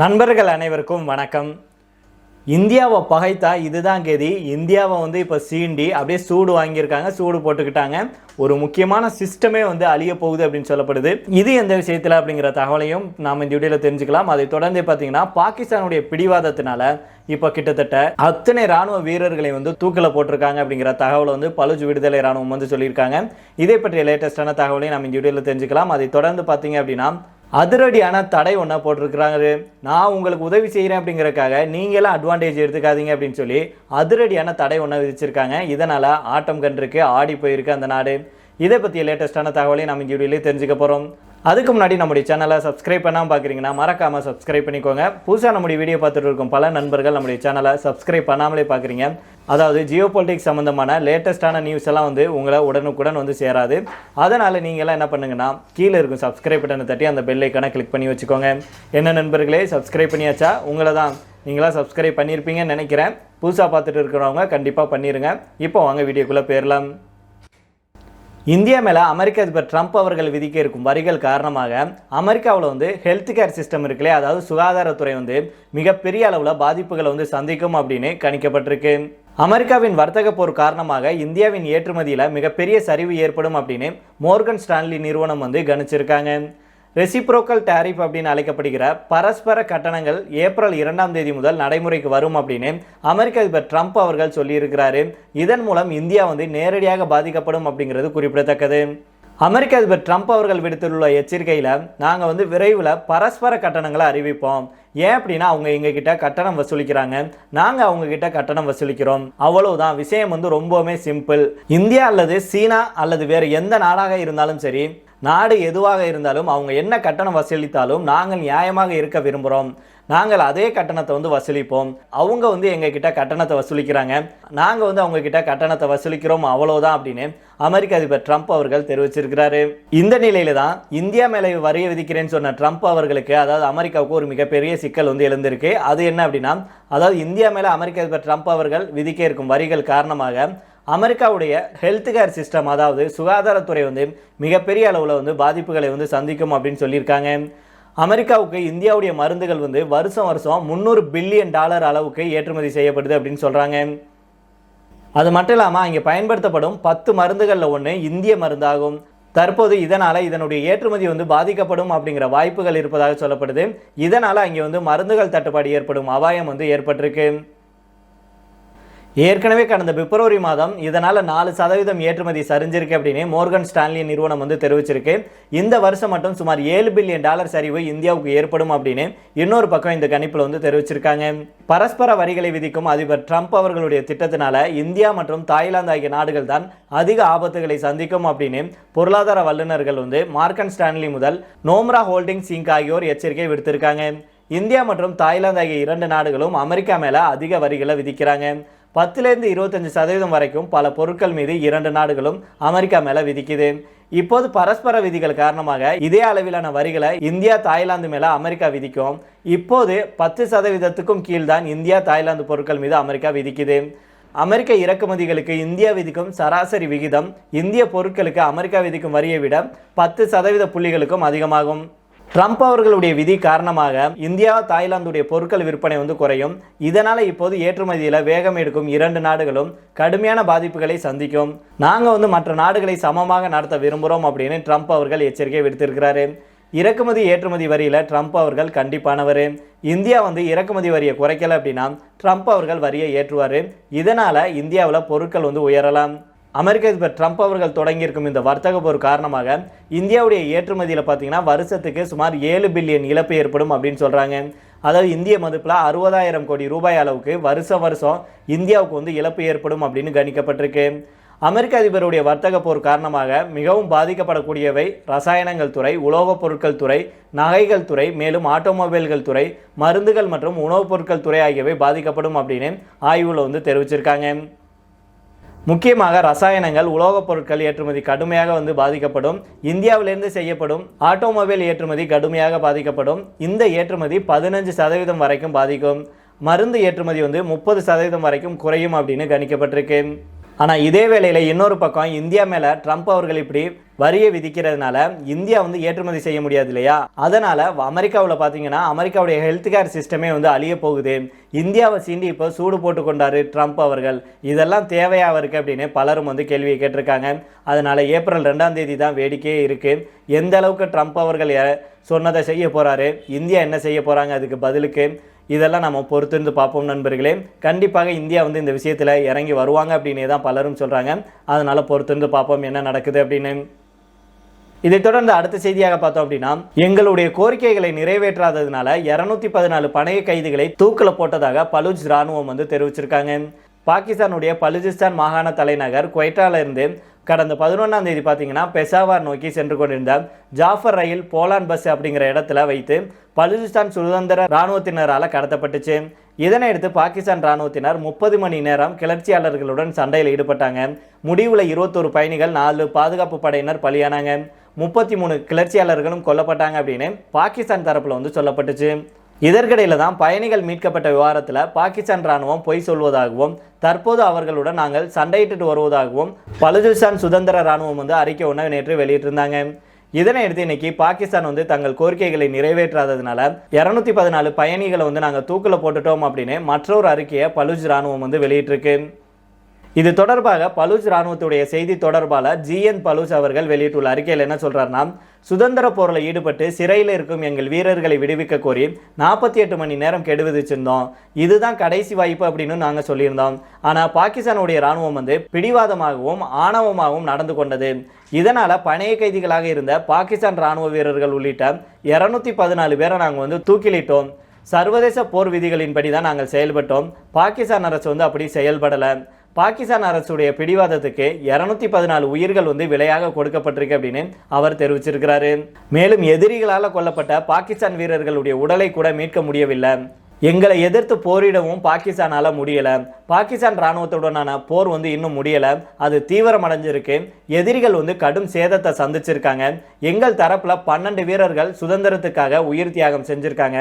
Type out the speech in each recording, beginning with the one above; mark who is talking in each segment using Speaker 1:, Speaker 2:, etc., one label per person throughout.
Speaker 1: நண்பர்கள் அனைவருக்கும் வணக்கம். இந்தியாவை பகைத்தா இதுதான் கதி. இந்தியாவை வந்து இப்போ சீண்டி அப்படியே சூடு வாங்கியிருக்காங்க சூடு போட்டுக்கிட்டாங்க. ஒரு முக்கியமான சிஸ்டமே வந்து அழிய போகுது அப்படின்னு சொல்லப்படுது. இது எந்த விஷயத்தில் அப்படிங்கிற தகவலையும் நாம் இந்த வீடியோவில் தெரிஞ்சுக்கலாம். அதை தொடர்ந்து பார்த்தீங்கன்னா பாகிஸ்தானுடைய பிடிவாதத்தினால இப்போ கிட்டத்தட்ட அத்தனை ராணுவ வீரர்களை வந்து தூக்கில் போட்டிருக்காங்க அப்படிங்கிற தகவலை வந்து பழுஜ் விடுதலை ராணுவம் வந்து சொல்லியிருக்காங்க. இதை பற்றிய லேட்டஸ்டான தகவலையும் நம்ம இந்த வீடியோவில் தெரிஞ்சுக்கலாம். அதை தொடர்ந்து பார்த்தீங்க அப்படின்னா அதிரடியான தடை ஒன்றா போட்டிருக்கிறாங்க நான் உங்களுக்கு உதவி செய்கிறேன் அப்படிங்கிறக்காக நீங்களாம் அட்வான்டேஜ் எடுத்துக்காதீங்க அப்படின்னு சொல்லி அதிரடியான தடை ஒன்றா விதிச்சிருக்காங்க. இதனால் ஆட்டம் கன்றுக்கு ஆடி போயிருக்கு அந்த நாடு. இதை பற்றிய லேட்டஸ்டான தகவலையும் நம்ம இங்கே வீடியோலேயே தெரிஞ்சுக்க போகிறோம் அதுக்கு முன்னாடி நம்முடைய சேனலை சப்ஸ்கிரைப் பண்ணாமல் பார்க்குறீங்கன்னா மறக்காமல் சப்ஸ்கிரைப் பண்ணிக்கோங்க. புதுசாக நம்முடைய வீடியோ பார்த்துட்டு இருக்கும் பல நண்பர்கள் நம்முடைய சேனலை சப்ஸ்கிரைப் பண்ணாமலே பார்க்குறீங்க அதாவது ஜியோ பொலிட்டிக்ஸ் சம்மந்தமான லேட்டஸ்ட்டான நியூஸ் எல்லாம் வந்து உங்களை உடனுக்குடன் வந்து சேராது. அதனால் நீங்களாம் என்ன பண்ணுங்கன்னா கீழே இருக்கும் சப்ஸ்கிரைப் பட்டனை தட்டி அந்த பெல் ஐக்கானை கிளிக் பண்ணி வச்சுக்கோங்க. என்ன நண்பர்களே சப்ஸ்கிரைப் பண்ணியாச்சா? உங்களை தான் நீங்களாம் சப்ஸ்கிரைப் பண்ணியிருப்பீங்கன்னு நினைக்கிறேன். புதுசாக பார்த்துட்டு இருக்கிறவங்க கண்டிப்பாக பண்ணிடுங்க இப்போ வாங்க வீடியோக்குள்ளே போயிடலாம். இந்தியா மேலே அமெரிக்க அதிபர் ட்ரம்ப் அவர்கள் விதிக்க இருக்கும் வரிகள் காரணமாக அமெரிக்காவில் வந்து ஹெல்த் கேர் சிஸ்டம் இருக்குல்லையே அதாவது சுகாதாரத்துறை வந்து மிகப்பெரிய அளவில் பாதிப்புகளை வந்து சந்திக்கும் அப்படின்னு கணிக்கப்பட்டிருக்கு. அமெரிக்காவின் வர்த்தக போர் காரணமாக இந்தியாவின் ஏற்றுமதியில் மிகப்பெரிய சரிவு ஏற்படும் அப்படின்னு மோர்கன் ஸ்டான்லி நிறுவனம் வந்து கணிச்சிருக்காங்க. ரெசிப்ரோக்கல் டேரிஃப் அப்படின்னு அழைக்கப்படுகிற பரஸ்பர கட்டணங்கள் ஏப்ரல் இரண்டாம் தேதி முதல் நடைமுறைக்கு வரும் அப்படின்னு அமெரிக்க அதிபர் ட்ரம்ப் அவர்கள் சொல்லியிருக்கிறாரு. இதன் மூலம் இந்தியா வந்து நேரடியாக பாதிக்கப்படும் அப்படிங்கிறது குறிப்பிடத்தக்கது. அமெரிக்க அதிபர் ட்ரம்ப் அவர்கள் விடுத்துள்ள எச்சரிக்கையில் நாங்கள் வந்து விரைவில் பரஸ்பர கட்டணங்களை அறிவிப்போம். ஏன் அப்படின்னா அவங்க எங்ககிட்ட கட்டணம் வசூலிக்கிறாங்க. நாங்கள் அவங்கக்கிட்ட கட்டணம் வசூலிக்கிறோம். அவ்வளவுதான். விஷயம் வந்து ரொம்பவுமே சிம்பிள். இந்தியா அல்லது சீனா அல்லது வேறு எந்த நாடாக இருந்தாலும் சரி நாடு எதுவாக இருந்தாலும் அவங்க என்ன கட்டணம் வசூலித்தாலும் நாங்கள் நியாயமாக இருக்க விரும்புகிறோம் நாங்கள் அதே கட்டணத்தை வந்து வசூலிப்போம். அவங்க வந்து எங்ககிட்ட கட்டணத்தை வசூலிக்கிறாங்க. நாங்கள் வந்து அவங்கக்கிட்ட கட்டணத்தை வசூலிக்கிறோம் அவ்வளோதான் அப்படின்னு அமெரிக்க அதிபர் ட்ரம்ப் அவர்கள் தெரிவிச்சிருக்கிறாரு. இந்த நிலையில தான் இந்தியா மேலே வரிய விதிக்கிறேன்னு சொன்ன ட்ரம்ப் அவர்களுக்கு அதாவது அமெரிக்காவுக்கு ஒரு மிகப்பெரிய சிக்கல் வந்து எழுந்திருக்கு. அது என்ன அப்படின்னா அதாவது இந்தியா மேலே அமெரிக்க அதிபர் ட்ரம்ப் அவர்கள் விதிக்க இருக்கும் வரிகள் காரணமாக அமெரிக்காவுடைய ஹெல்த் கேர் சிஸ்டம் அதாவது சுகாதாரத்துறை வந்து மிகப்பெரிய அளவில் வந்து பாதிப்புகளை வந்து சந்திக்கும் அப்படின்னு சொல்லியிருக்காங்க. அமெரிக்காவுக்கு இந்தியாவுடைய மருந்துகள் வந்து வருஷம் வருஷம் முந்நூறு பில்லியன் டாலர் அளவுக்கு ஏற்றுமதி செய்யப்படுது அப்படின்னு சொல்கிறாங்க அது மட்டும் இல்லாமல் இங்கே பயன்படுத்தப்படும் பத்து மருந்துகளில் ஒன்று இந்திய மருந்தாகும். தற்போது இதனால் இதனுடைய ஏற்றுமதி வந்து பாதிக்கப்படும் அப்படிங்கிற வாய்ப்புகள் இருப்பதாக சொல்லப்படுது. இதனால் அங்கே வந்து மருந்துகள் தட்டுப்பாடு ஏற்படும் அபாயம் வந்து ஏற்பட்டிருக்கு. ஏற்கனவே கடந்த பிப்ரவரி மாதம் இதனால் நாலு சதவீதம் ஏற்றுமதி சரிஞ்சிருக்கு அப்படின்னு மோர்கன் ஸ்டான்லி நிறுவனம் வந்து தெரிவிச்சிருக்கு. இந்த வருஷம் மட்டும் சுமார் ஏழு பில்லியன் டாலர் சரிவு இந்தியாவுக்கு ஏற்படும் அப்படின்னு இன்னொரு பக்கம் இந்த கணிப்பில் வந்து தெரிவிச்சிருக்காங்க. பரஸ்பர வரிகளை விதிக்கும் அதிபர் ட்ரம்ப் அவர்களுடைய திட்டத்தினால இந்தியா மற்றும் தாய்லாந்து ஆகிய நாடுகள் தான் அதிக ஆபத்துகளை சந்திக்கும் அப்படின்னு பொருளாதார வல்லுநர்கள் வந்து மார்க்கன் ஸ்டான்லி முதல் நோம்ரா ஹோல்டிங் சிங் ஆகியோர் எச்சரிக்கை விடுத்திருக்காங்க. இந்தியா மற்றும் தாய்லாந்து ஆகிய இரண்டு நாடுகளும் அமெரிக்கா மேலே அதிக வரிகளை விதிக்கிறாங்க. பத்துலேருந்து இருபத்தஞ்சி சதவீதம் வரைக்கும் பல பொருட்கள் மீது இரண்டு நாடுகளும் அமெரிக்கா மேலே விதிக்குது. இப்போது பரஸ்பர விதிகள் காரணமாக இதே அளவிலான வரிகளை இந்தியா தாய்லாந்து மேலே அமெரிக்கா விதிக்கும். இப்போது பத்து சதவீதத்துக்கும் கீழ்தான் இந்தியா தாய்லாந்து பொருட்கள் மீது அமெரிக்கா விதிக்குது. அமெரிக்க இறக்குமதிகளுக்கு இந்தியா விதிக்கும் சராசரி விகிதம் இந்திய பொருட்களுக்கு அமெரிக்கா விதிக்கும் வரியை விட பத்து சதவீத புள்ளிகளுக்கும் அதிகமாகும். ட்ரம்ப் அவர்களுடைய விதி காரணமாக இந்தியா தாய்லாந்துடைய பொருட்கள் விற்பனை வந்து குறையும். இதனால் இப்போது ஏற்றுமதியில் வேகம் எடுக்கும் இரண்டு நாடுகளும் கடுமையான பாதிப்புகளை சந்திக்கும். நாங்கள் வந்து மற்ற நாடுகளை சமமாக நடத்த விரும்புகிறோம் அப்படின்னு ட்ரம்ப் அவர்கள் எச்சரிக்கை விடுத்திருக்கிறாரு. இறக்குமதி ஏற்றுமதி வரியில் ட்ரம்ப் அவர்கள் கண்டிப்பானவர். இந்தியா வந்து இறக்குமதி வரியை குறைக்கலை அப்படின்னா ட்ரம்ப் அவர்கள் வரியை ஏற்றுவார். இதனால் இந்தியாவில் பொருட்கள் வந்து உயரலாம். அமெரிக்க அதிபர் ட்ரம்ப் அவர்கள் தொடங்கியிருக்கும் இந்த வர்த்தக போர் காரணமாக இந்தியாவுடைய ஏற்றுமதியில் பார்த்தீங்கன்னா வருஷத்துக்கு சுமார் ஏழு பில்லியன் இழப்பு ஏற்படும் அப்படின்னு சொல்கிறாங்க அதாவது இந்திய மதிப்பில் அறுபதாயிரம் கோடி ரூபாய் அளவுக்கு வருஷம் வருஷம் இந்தியாவுக்கு வந்து இழப்பு ஏற்படும் அப்படின்னு கணிக்கப்பட்டிருக்கு. அமெரிக்க அதிபருடைய வர்த்தக போர் காரணமாக மிகவும் பாதிக்கப்படக்கூடியவை ரசாயனங்கள் துறை உலோகப் பொருட்கள் துறை நகைகள் துறை மேலும் ஆட்டோமொபைல்கள் துறை மருந்துகள் மற்றும் உணவுப் பொருட்கள் துறை ஆகியவை பாதிக்கப்படும் அப்படின்னு ஆய்வில் வந்து தெரிவிச்சிருக்காங்க. முக்கியமாக ரசாயனங்கள் உலோகப் பொருட்கள் ஏற்றுமதி கடுமையாக வந்து பாதிக்கப்படும். இந்தியாவிலிருந்து செய்யப்படும் ஆட்டோமொபைல் ஏற்றுமதி கடுமையாக பாதிக்கப்படும். இந்த ஏற்றுமதி பதினஞ்சு சதவீதம் வரைக்கும் பாதிக்கும். மருந்து ஏற்றுமதி வந்து முப்பது சதவீதம் வரைக்கும் குறையும் அப்படின்னு கணிக்கப்பட்டிருக்கு. ஆனால் இதே வேளையில் இன்னொரு பக்கம் இந்தியா மேலே ட்ரம்ப் அவர்கள் இப்படி வரியை விதிக்கிறதுனால இந்தியா வந்து ஏற்றுமதி செய்ய முடியாது இல்லையா? அதனால் அமெரிக்காவில் பார்த்தீங்கன்னா அமெரிக்காவுடைய ஹெல்த் கேர் சிஸ்டமே வந்து அழிய போகுது. இந்தியாவை சீண்டி இப்போ சூடு போட்டு கொண்டாரு ட்ரம்ப் அவர்கள். இதெல்லாம் தேவையாக இருக்குது அப்படின்னு பலரும் வந்து கேள்வியை கேட்டிருக்காங்க. அதனால் ஏப்ரல் ரெண்டாம் தேதி தான் வேடிக்கையே இருக்குது எந்த அளவுக்கு ட்ரம்ப் அவர்கள் சொன்னதை செய்ய போகிறாரு இந்தியா என்ன செய்ய போகிறாங்க அதுக்கு பதிலுக்கு இதெல்லாம் நம்ம பொறுத்திருந்து பார்ப்போம் நண்பர்களே. கண்டிப்பாக இந்தியா வந்து இந்த விஷயத்தில் இறங்கி வருவாங்க அப்படின்னே தான் பலரும் சொல்கிறாங்க அதனால் பொறுத்திருந்து பார்ப்போம் என்ன நடக்குது அப்படின்னு. இதைத் தொடர்ந்து அடுத்த செய்தியாக பார்த்தோம் அப்படின்னா எங்களுடைய கோரிக்கைகளை நிறைவேற்றாததுனால இருநூத்தி பதினாலு பணைய கைதிகளை தூக்கில் போட்டதாக பலூஜ் ராணுவம் வந்து தெரிவிச்சிருக்காங்க. பாகிஸ்தானுடைய பலுஜிஸ்தான் மாகாண தலைநகர் குவைட்டால இருந்து கடந்த பதினொன்றாம் தேதி பார்த்தீங்கன்னா பெஷாவார் நோக்கி சென்று கொண்டிருந்த ஜாஃபர் ரயில் போலான் பஸ் அப்படிங்கிற இடத்துல வைத்து பலுச்சிஸ்தான் சுதந்திர இராணுவத்தினரால் கடத்தப்பட்டுச்சு. இதனையடுத்து பாகிஸ்தான் இராணுவத்தினர் முப்பது மணி நேரம் கிளர்ச்சியாளர்களுடன் சண்டையில் ஈடுபட்டாங்க. முடிவில் இருபத்தொரு பயணிகள் நாலு பாதுகாப்பு படையினர் பலியானாங்க. முப்பத்தி மூணு கிளர்ச்சியாளர்களும் கொல்லப்பட்டாங்க அப்படின்னு பாகிஸ்தான் தரப்பில் வந்து சொல்லப்பட்டுச்சு. இதற்கிடையில் தான் பயணிகள் மீட்கப்பட்ட விவகாரத்தில் பாகிஸ்தான் ராணுவம் பொய் சொல்வதாகவும் தற்போது அவர்களுடன் நாங்கள் சண்டையிட்டு வருவதாகவும் பலுஜிஸ்தான் சுதந்திர ராணுவம் வந்து அறிக்கை ஒன்று நேற்று வெளியிட்டிருந்தாங்க. இதனை அடுத்து இன்னைக்கு பாகிஸ்தான் வந்து தங்கள் கோரிக்கைகளை நிறைவேற்றாததுனால இரநூத்தி பதினாலு பயணிகளை வந்து நாங்கள் தூக்கில் போட்டுட்டோம் அப்படின்னு மற்றொரு அறிக்கையை பலுஜ் ராணுவம் வந்து வெளியிட்டிருக்கு. இது தொடர்பாக பலூச் ராணுவத்துடைய செய்தி தொடர்பாளர் ஜிஎன் பலூச் அவர்கள் வெளியிட்டுள்ள அறிக்கையில் என்ன சொல்றாருன்னா சுதந்திர போரில் ஈடுபட்டு சிறையில் இருக்கும் எங்கள் வீரர்களை விடுவிக்க கோரி நாற்பத்தி எட்டு மணி நேரம் கெடு விதிச்சிருந்தோம். இதுதான் கடைசி வாய்ப்பு அப்படின்னு நாங்கள் சொல்லியிருந்தோம். ஆனால் பாகிஸ்தானுடைய ராணுவம் வந்து பிடிவாதமாகவும் ஆணவமாகவும் நடந்து கொண்டது. இதனால் பணைய கைதிகளாக இருந்த பாகிஸ்தான் ராணுவ வீரர்கள் உள்ளிட்ட இரநூத்தி பதினாலு பேரை நாங்கள் வந்து தூக்கிலிட்டோம். சர்வதேச போர் விதிகளின்படி தான் நாங்கள் செயல்பட்டோம். பாகிஸ்தான் அரசு வந்து அப்படி செயல்படலை. பாகிஸ்தான் அரசுடைய பிடிவாதத்துக்கு இருநூத்தி பதினாலு உயிர்கள் வந்து விலையாக கொடுக்கப்பட்டிருக்கு அப்படின்னு அவர் தெரிவிச்சிருக்கிறாரு. மேலும் எதிரிகளால் கொல்லப்பட்ட பாகிஸ்தான் வீரர்களுடைய உடலை கூட மீட்க முடியவில்லை. எங்களை எதிர்த்து போரிடவும் பாகிஸ்தானால் முடியலை. பாகிஸ்தான் ராணுவத்துடனான போர் வந்து இன்னும் முடியலை. அது தீவிரமடைஞ்சிருக்கு. எதிரிகள் வந்து கடும் சேதத்தை சந்திச்சிருக்காங்க. எங்கள் தரப்பில் பன்னெண்டு வீரர்கள் சுதந்திரத்துக்காக உயிர் தியாகம் செஞ்சுருக்காங்க.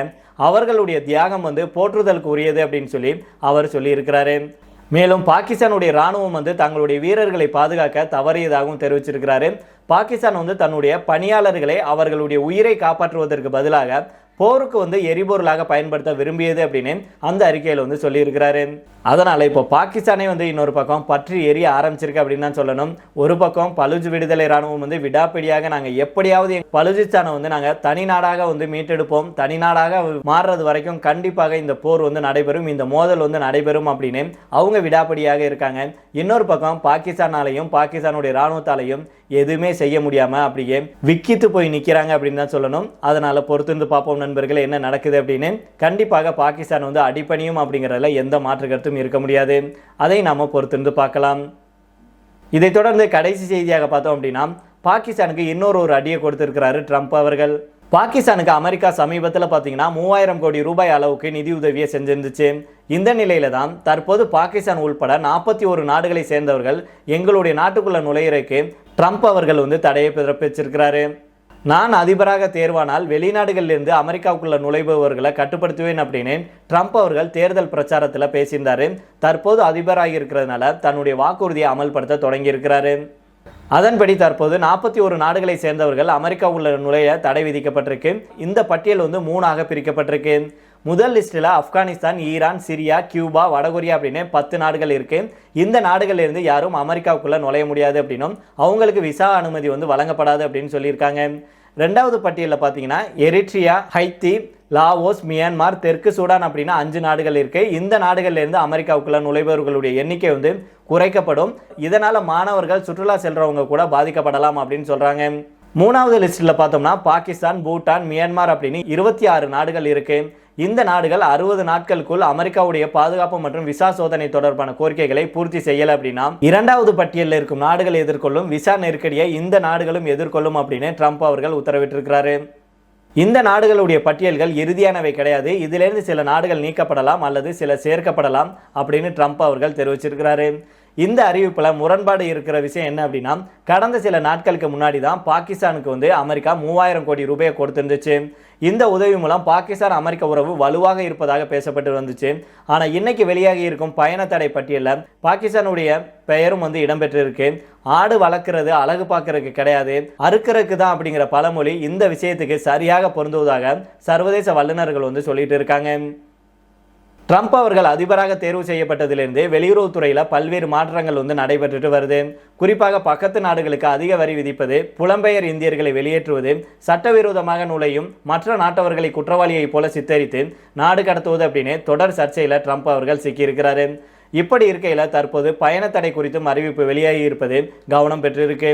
Speaker 1: அவர்களுடைய தியாகம் வந்து போற்றுதலுக்கு உரியது அப்படின்னு சொல்லி அவர் சொல்லியிருக்கிறாரு. மேலும் பாகிஸ்தானுடைய ராணுவம் வந்து தங்களுடைய வீரர்களை பாதுகாக்க தவறியதாகவும் தெரிவிச்சிருக்கிறாரு. பாகிஸ்தான் வந்து தன்னுடைய பணியாளர்களை அவர்களுடைய உயிரை காப்பாற்றுவதற்கு பதிலாக போருக்கு வந்து எரிபொருளாக பயன்படுத்த விரும்பியது அப்படின்னு அந்த அறிக்கையில் வந்து சொல்லியிருக்கிறாரு. அதனால் இப்போ பாகிஸ்தானே வந்து இன்னொரு பக்கம் பற்றி எரிய ஆரம்பிச்சிருக்கு அப்படின்னு தான் சொல்லணும். ஒரு பக்கம் பலுஜ் விடுதலை ராணுவம் வந்து விடாப்பிடியாக நாங்கள் எப்படியாவது எங்க வந்து நாங்கள் தனி நாடாக வந்து மீட்டெடுப்போம். தனி நாடாக மாறுறது வரைக்கும் கண்டிப்பாக இந்த போர் வந்து நடைபெறும். இந்த மோதல் வந்து நடைபெறும் அப்படின்னு அவங்க விடாப்பிடியாக இருக்காங்க. இன்னொரு பக்கம் பாகிஸ்தானாலையும் பாகிஸ்தானுடைய ராணுவத்தாலையும் எதுவுமே செய்ய முடியாமல் அப்படியே விக்கித்து போய் நிற்கிறாங்க அப்படின்னு தான் சொல்லணும். அதனால் பொறுத்திருந்து பார்ப்போம் நண்பர்களே என்ன நடக்குது அப்படின்னு? கண்டிப்பாக பாகிஸ்தான் வந்து அடிப்பணியும் அப்படிங்கிறதுல எந்த மாற்று கருத்தும் இருக்க முடியாது. அதை நாம பொறுத்திருந்து பார்க்கலாம். இதைத் தொடர்ந்து கடைசி செய்தியாக பார்த்தோம் அப்படின்னா பாகிஸ்தானுக்கு இன்னொரு ஒரு அடியை கொடுத்திருக்கிறாரு ட்ரம்ப் அவர்கள். பாகிஸ்தானுக்கு அமெரிக்கா சமீபத்தில் பார்த்தீங்கன்னா மூவாயிரம் கோடி ரூபாய் அளவுக்கு நிதி உதவியை செஞ்சிருந்துச்சு. இந்த நிலையில தான் தற்போது பாகிஸ்தான் உள்பட நாற்பத்தி ஒரு நாடுகளை சேர்ந்தவர்கள் எங்களுடைய நாட்டுக்குள்ள நுழையிறக்கு ட்ரம்ப் அவர்கள் வந்து தடையை பிறப்பிச்சிருக்கிறாரு. நான் அதிபராக தேர்வானால் வெளிநாடுகளிலிருந்து அமெரிக்காவுக்குள்ள நுழைபவர்களை கட்டுப்படுத்துவேன் அப்படின்னு ட்ரம்ப் அவர்கள் தேர்தல் பிரச்சாரத்தில் பேசியிருந்தார். தற்போது அதிபராக இருக்கிறதுனால தன்னுடைய வாக்குறுதியை அமல்படுத்த தொடங்கியிருக்கிறாரு. அதன்படி தற்போது நாற்பத்தி ஒரு நாடுகளை சேர்ந்தவர்கள் அமெரிக்கா உள்ள நுழைய தடை விதிக்கப்பட்டிருக்கு. இந்த பட்டியல் வந்து மூணாக பிரிக்கப்பட்டிருக்கு. முதல் லிஸ்ட்டில் ஆப்கானிஸ்தான் ஈரான் சிரியா கியூபா வடகொரியா அப்படின்னு பத்து நாடுகள் இருக்குது இந்த நாடுகள்ல இருந்து யாரும் அமெரிக்காவுக்குள்ளே நுழைய முடியாது அப்படின்னும் அவங்களுக்கு விசா அனுமதி வந்து வழங்கப்படாது அப்படின்னு சொல்லியிருக்காங்க. ரெண்டாவது பட்டியலில் பார்த்தீங்கன்னா எரிட்ரியா ஹைத்தி லாவோஸ் மியான்மார் தெற்கு சூடான் அப்படின்னா அஞ்சு நாடுகள் இருக்குது இந்த நாடுகள்ல இருந்து அமெரிக்காவுக்குள்ள நுழைபவர்களுடைய எண்ணிக்கை வந்து குறைக்கப்படும். இதனால் மாணவர்கள் சுற்றுலா செல்றவங்க கூட பாதிக்கப்படலாம் அப்படின்னு சொல்கிறாங்க மூணாவது லிஸ்ட்டில் பார்த்தோம்னா பாகிஸ்தான் பூட்டான் மியான்மர் அப்படின்னு இருபத்தி ஆறு நாடுகள் இருக்கு. இந்த நாடுகள் அறுபது நாட்களுக்குள் அமெரிக்காவுடைய பாதுகாப்பு மற்றும் விசா சோதனை தொடர்பான கோரிக்கைகளை பூர்த்தி செய்யல அப்படின்னா இரண்டாவது பட்டியலில் இருக்கும் நாடுகள் எதிர்கொள்ளும் விசா நெருக்கடியை இந்த நாடுகளும் எதிர்கொள்ளும் அப்படின்னு ட்ரம்ப் அவர்கள் உத்தரவிட்டிருக்கிறாரு. இந்த நாடுகளுடைய பட்டியல்கள் இறுதியானவை கிடையாது. இதிலிருந்து சில நாடுகள் நீக்கப்படலாம் அல்லது சில சேர்க்கப்படலாம் அப்படின்னு ட்ரம்ப் அவர்கள் தெரிவிச்சிருக்கிறாரு. இந்த அறிவிப்பில் முரண்பாடு இருக்கிற விஷயம் என்ன அப்படின்னா கடந்த சில நாட்களுக்கு முன்னாடி தான் பாகிஸ்தானுக்கு வந்து அமெரிக்கா மூவாயிரம் கோடி ரூபாயை கொடுத்துருந்துச்சு. இந்த உதவி மூலம் பாகிஸ்தான் அமெரிக்க உறவு வலுவாக இருப்பதாக பேசப்பட்டு வந்துச்சு. ஆனால் இன்னைக்கு வெளியாகி இருக்கும் பயண தடை பட்டியலில் பாகிஸ்தானுடைய பெயரும் வந்து இடம்பெற்றிருக்கு. ஆடு வளர்க்குறது அழகு பார்க்கறதுக்கு கிடையாது. அறுக்கிறதுக்கு தான் அப்படிங்கிற பழமொழி இந்த விஷயத்துக்கு சரியாக பொருந்துவதாக சர்வதேச வல்லுநர்கள் வந்து சொல்லிட்டு இருக்காங்க. ட்ரம்ப் அவர்கள் அதிபராக தேர்வு செய்யப்பட்டதிலிருந்து வெளியுறவுத்துறையில் பல்வேறு மாற்றங்கள் வந்து நடைபெற்றுட்டு வருது. குறிப்பாக பக்கத்து நாடுகளுக்கு அதிக வரி விதிப்பது புலம்பெயர் இந்தியர்களை வெளியேற்றுவது சட்டவிரோதமாக நுழையும் மற்ற நாட்டவர்களை குற்றவாளியைப் போல சித்தரித்து நாடு கடத்துவது அப்படின்னு தொடர் சர்ச்சையில் ட்ரம்ப் அவர்கள் சிக்கியிருக்கிறாரு. இப்படி இருக்கையில் தற்போது பயண தடை குறித்தும் அறிவிப்பு வெளியாகி இருப்பது கவனம் பெற்றிருக்கு.